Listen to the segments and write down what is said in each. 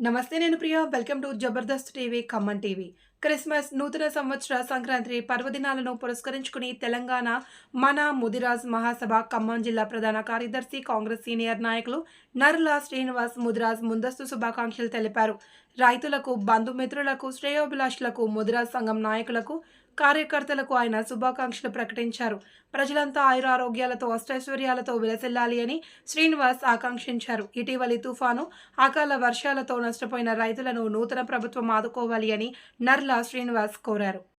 నమస్తే నేను Priya. Welcome to Jabardasth TV Khammam TV Christmas నూతన సంవత్సర సంక్రాంతి పర్వదినాలను పురస్కరించుకుని తెలంగాణ మన ముదిరాజ్ మహాసభ ఖమ్మం జిల్లా ప్రధాన కార్యదర్శి కాంగ్రెస్ సీనియర్ నాయకులు నర్లా శ్రీనివాస్ ముదిరాజ్ ముందస్తు శుభాకాంక్షలు తెలిపారు. రైతులకు బంధుమిత్రులకు శ్రేయోభిలాషులకు ముదిరా సంఘం నాయకులకు కార్యకర్తలకు ఆయన శుభాకాంక్షలు ప్రకటించారు. ప్రజలంతా ఆయురారోగ్యాలతో అష్టైశ్వర్యాలతో విలసిల్లాలి అని శ్రీనివాస్ ఆకాంక్షించారు. ఇటీవలి తుఫాను అకాల వర్షాలతో నష్టపోయిన రైతులను నూతన ప్రభుత్వం ఆదుకోవాలి అని నర్లా శ్రీనివాస్ కోరారు.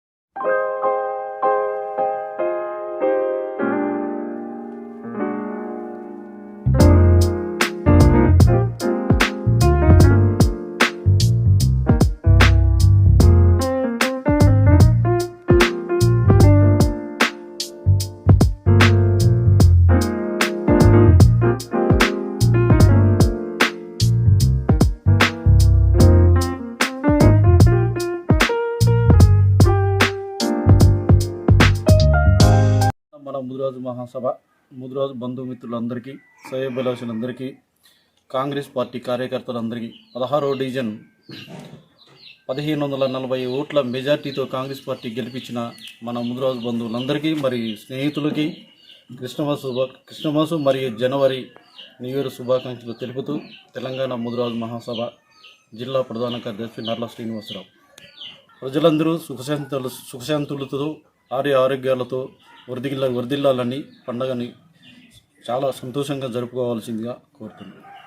మన ముదిరాజు మహాసభ ముదిరాజు బంధుమిత్రులందరికీ సయబలాసులందరికీ కాంగ్రెస్ పార్టీ కార్యకర్తలందరికీ పదహారో డివిజన్ పదిహేను వందల నలభై ఓట్ల మెజార్టీతో కాంగ్రెస్ పార్టీ గెలిపించిన మన ముదిరాజు బంధువులందరికీ మరి స్నేహితులకి కృష్ణమాసు శుభ కృష్ణమాసు మరియు జనవరి న్యూ ఇయర్ శుభాకాంక్షలు తెలుపుతూ తెలంగాణ ముదిరాజు మహాసభ జిల్లా ప్రధాన కార్యదర్శి నర్ల శ్రీనివాసరావు. ప్రజలందరూ సుఖశాంతులు సుఖశాంతులతో ఆరోగ్య ఆరోగ్యాలతో వరదిల్లా వరదిల్లాలని పండగని చాలా సంతోషంగా జరుపుకోవాల్సిందిగా కోరుతున్నాను.